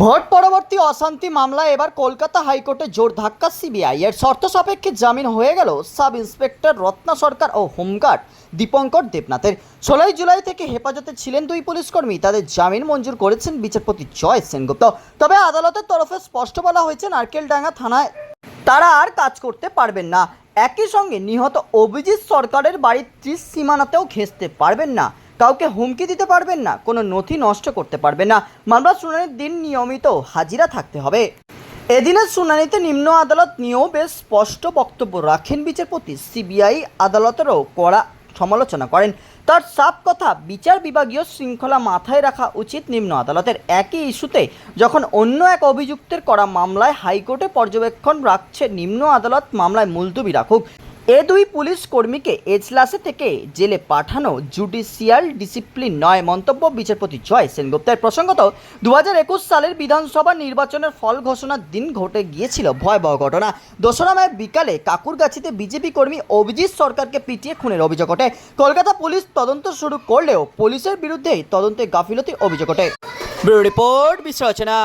Vote পরবর্তী অশান্তি মামলায় এবার কলকাতা হাইকোর্টে জোর ধাক্কা সিবিআই। এর শর্ত সাপেক্ষে জামিন হয়ে গেল সাব ইন্সপেক্টর রত্না সরকার ও হোমগার্ড দীপঙ্কর দেবনাথের। ষোলোই জুলাই থেকে হেফাজতে ছিলেন দুই পুলিশকর্মী। তাদের জামিন মঞ্জুর করেছেন বিচারপতি জয় সেনগুপ্ত। তবে আদালতের তরফে স্পষ্ট বলা হয়েছে, নারকেলডাঙ্গা থানায় তারা আর কাজ করতে পারবেন না। একই সঙ্গে নিহত অভিজিৎ সরকারের বাড়ির ত্রিশ সীমানাতেও ঘেঁচতে পারবেন না। কাউকে হুমকি দিতে পারবেন না, কোনো নথি নষ্ট করতে পারবেন না। মামলা শুনানির দিন নিয়মিত হাজিরা থাকতে হবে। এদিনের শুনানিতে নিম্ন আদালত নিয়েও বেশ স্পষ্ট বক্তব্য রাখেন বিচারপতি। সিবিআই আদালতেরও কড়া সমালোচনা করেন। তার সাপ কথা, বিচার বিভাগীয় শৃঙ্খলা মাথায় রাখা উচিত নিম্ন আদালতের। একই ইস্যুতে যখন অন্য এক অভিযুক্তের করা মামলায় হাইকোর্টে পর্যবেক্ষণ রাখছে নিম্ন আদালত, মামলায় মুলতুবি রাখুক। এ দুই পুলিশ কর্মীকে এজলাসে থেকে জেলে পাঠানো জুডিশিয়াল ডিসিপ্লিন নয় মন্তব্য বিচারপতি জয় সেনগুপ্তের। প্রসঙ্গত দু হাজার একুশ সালের বিধানসভা নির্বাচনের ফল ঘোষণার দিন ঘটে গিয়েছিল ভয়াবহ ঘটনা। দোসরা মে বিকালে কাকুরগাছিতে বিজেপি কর্মী অভিজিৎ সরকারকে পিটিয়ে খুনের অভিযোগ ওঠে। কলকাতা পুলিশ তদন্ত শুরু করলেও পুলিশের বিরুদ্ধে তদন্তে গাফিলতি অভিযোগ ওঠে। রিপোর্ট বিশ্লেষণা